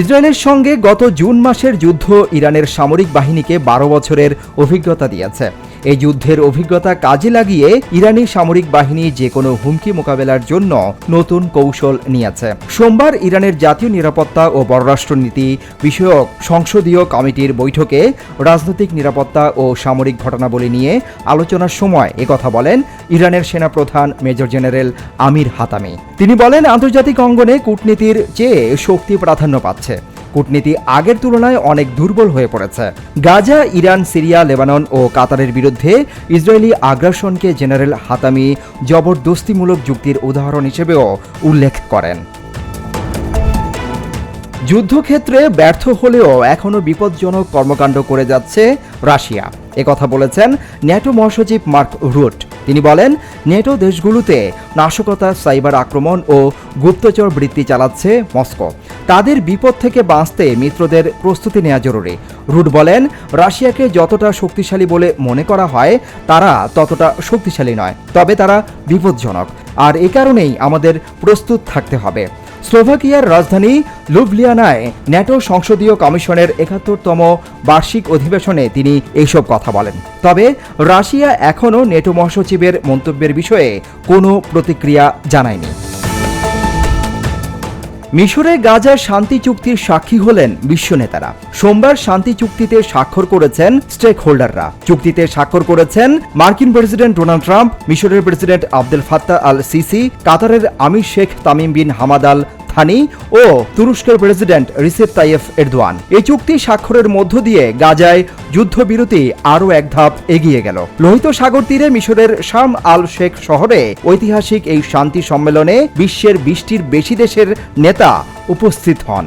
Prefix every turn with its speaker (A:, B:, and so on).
A: ইসরায়েলের সঙ্গে গত জুন মাসের যুদ্ধ ইরানের সামরিক বাহিনীকে বারো বছরের অভিজ্ঞতা দিয়েছে। এই যুদ্ধের অভিজ্ঞতা কাজে লাগিয়ে ইরানি সামরিক বাহিনী যে কোনো হুমকি মোকাবেলার জন্য নতুন কৌশল নিয়েছে। সোমবার ইরানের জাতীয় নিরাপত্তা ও পররাষ্ট্রনীতি বিষয়ক সংসদীয় কমিটির বৈঠকে রাজনৈতিক নিরাপত্তা ও সামরিক ঘটনাবলী নিয়ে আলোচনার সময় একথা বলেন ইরানের সেনাপ্রধান মেজর জেনারেল আমির হাতামি। তিনি বলেন, আন্তর্জাতিক অঙ্গনে কূটনীতির চেয়ে শক্তি প্রাধান্য পাচ্ছে। কূটনীতি আগের তুলনায় অনেক দুর্বল হয়ে পড়েছে। গাজা, ইরান, সিরিয়া, লেবানন ও কাতারের বিরুদ্ধে ইসরায়েলি আগ্রাসনকে জেনারেল হাতামি জবরদস্তিমূলক যুক্তির উদাহরণ হিসেবেও উল্লেখ করেন। যুদ্ধক্ষেত্রে ব্যর্থ হলেও এখনও বিপজ্জনক কর্মকাণ্ড করে যাচ্ছে রাশিয়া। একথা বলেছেন ন্যাটো মহাসচিব মার্ক রুট। তিনি বলেন, নেটো দেশগুলোতে নাশকতা, সাইবার আক্রমণ ও গুপ্তচর বৃত্তি চালাচ্ছে মস্কো। তাদের বিপদ থেকে বাঁচতে মিত্রদের প্রস্তুতি নেওয়া জরুরি। রুট বলেন, রাশিয়াকে যতটা শক্তিশালী বলে মনে করা হয়, তারা ততটা শক্তিশালী নয়। তবে তারা বিপজ্জনক। আর এ কারণেই আমাদের প্রস্তুত থাকতে হবে। স্লোভাকিয়ার রাজধানী লুভলিয়ানায় ন্যাটো সংসদীয় কমিশনের একাত্তরতম বার্ষিক অধিবেশনে তিনি এইসব কথা বলেন। তবে রাশিয়া এখনও নেটো মহাসচিবের মন্তব্যের বিষয়ে কোনো প্রতিক্রিয়া জানায়নি। মিশরে গাজার শান্তি চুক্তির সাক্ষী হলেন বিশ্ব নেতারা। সোমবার শান্তি চুক্তিতে স্বাক্ষর করেছেন স্টেক হোল্ডাররা চুক্তিতে স্বাক্ষর করেছেন মার্কিন প্রেসিডেন্ট ডোনাল্ড ট্রাম্প, মিশরের president Abdul Fattah al Sisi কাতারের আমির Sheikh Tamim bin Hamad al Thani ও তুরস্কের প্রেসিডেন্ট রিসেপ তাইয়েফ এরদোয়ান। এই চুক্তি স্বাক্ষরের মধ্য দিয়ে গাজায় যুদ্ধবিরতি আরও এক ধাপ এগিয়ে গেল। লোহিত সাগর তীরে মিশরের শাম আল শেখ শহরে ঐতিহাসিক এই শান্তি সম্মেলনে বিশ্বের বিশটির বেশি দেশের নেতা উপস্থিত হন।